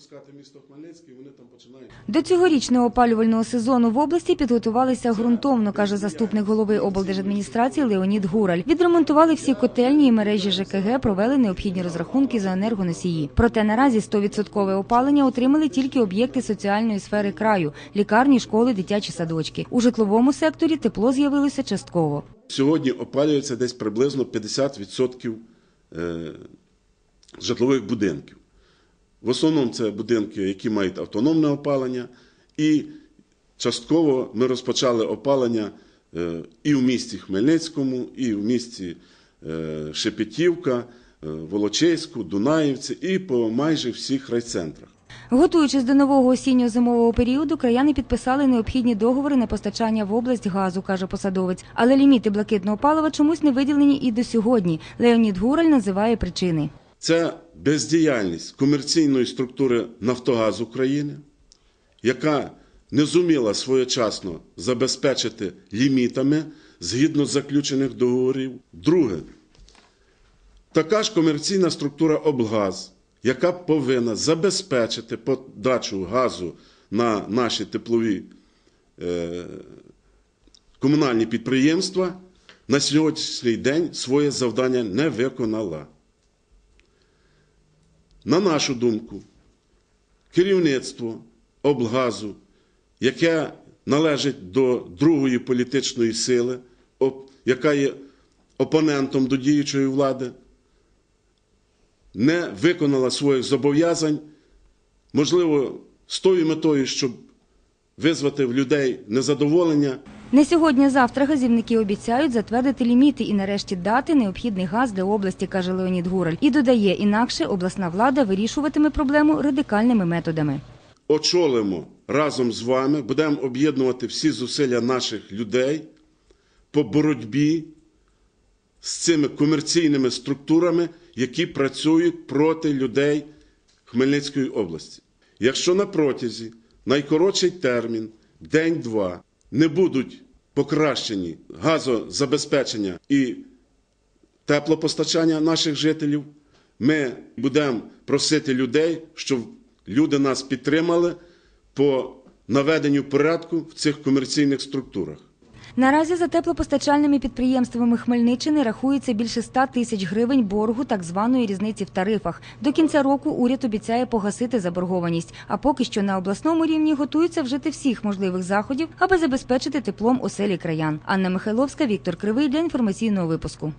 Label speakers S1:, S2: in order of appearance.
S1: Пускати місто Хмельницький, вони там починають.
S2: До цьогорічного опалювального сезону в області підготувалися ґрунтовно, каже заступник голови облдержадміністрації Леонід Гураль. Відремонтували всі котельні і мережі ЖКГ, провели необхідні розрахунки за енергоносії. Проте наразі 100% опалення отримали тільки об'єкти соціальної сфери краю – лікарні, школи, дитячі садочки. У житловому секторі тепло з'явилося частково.
S1: Сьогодні опалюється десь приблизно 50% е, житлових будинків. В основному це будинки, які мають автономне опалення, і частково ми розпочали опалення е, і в місті Хмельницькому, і в місті е, Шепетівка, е, Волочиську, Дунаївці і по майже всіх райцентрах.
S2: Готуючись до нового осінньо-зимового періоду, краяни підписали необхідні договори на постачання в область газу, каже посадовець. Але ліміти блакитного палива чомусь не виділені і до сьогодні. Леонід Гураль називає причини.
S1: Це бездіяльність комерційної структури Нафтогаз України, яка не зуміла своєчасно забезпечити лімітами згідно заключених договорів. Друге, така ж комерційна структура облгаз, яка повинна забезпечити подачу газу на наші теплові е, комунальні підприємства, на сьогоднішній день своє завдання не виконала. На нашу думку, керівництво облгазу, яке належить до другої політичної сили, яка є опонентом до діючої влади, не виконала своїх зобов'язань, можливо, з тою метою, щоб визвати в людей незадоволення.
S2: Не сьогодні-завтра газівники обіцяють затвердити ліміти і нарешті дати необхідний газ для області, каже Леонід Гураль. І додає, інакше обласна влада вирішуватиме проблему радикальними методами.
S1: очолимо разом з вами, будемо об'єднувати всі зусилля наших людей по боротьбі з цими комерційними структурами, які працюють проти людей Хмельницької області. Якщо на протязі найкоротший термін, день-два, не будуть покращені газозабезпечення і теплопостачання наших жителів, ми будемо просити людей, щоб люди нас підтримали по наведенню порядку в цих комерційних структурах.
S2: Наразі за теплопостачальними підприємствами Хмельниччини рахується більше 100 тисяч гривень боргу так званої різниці в тарифах. До кінця року уряд обіцяє погасити заборгованість. А поки що на обласному рівні готуються вжити всіх можливих заходів, аби забезпечити теплом оселі краян. Анна Михайловська, Віктор Кривий для інформаційного випуску.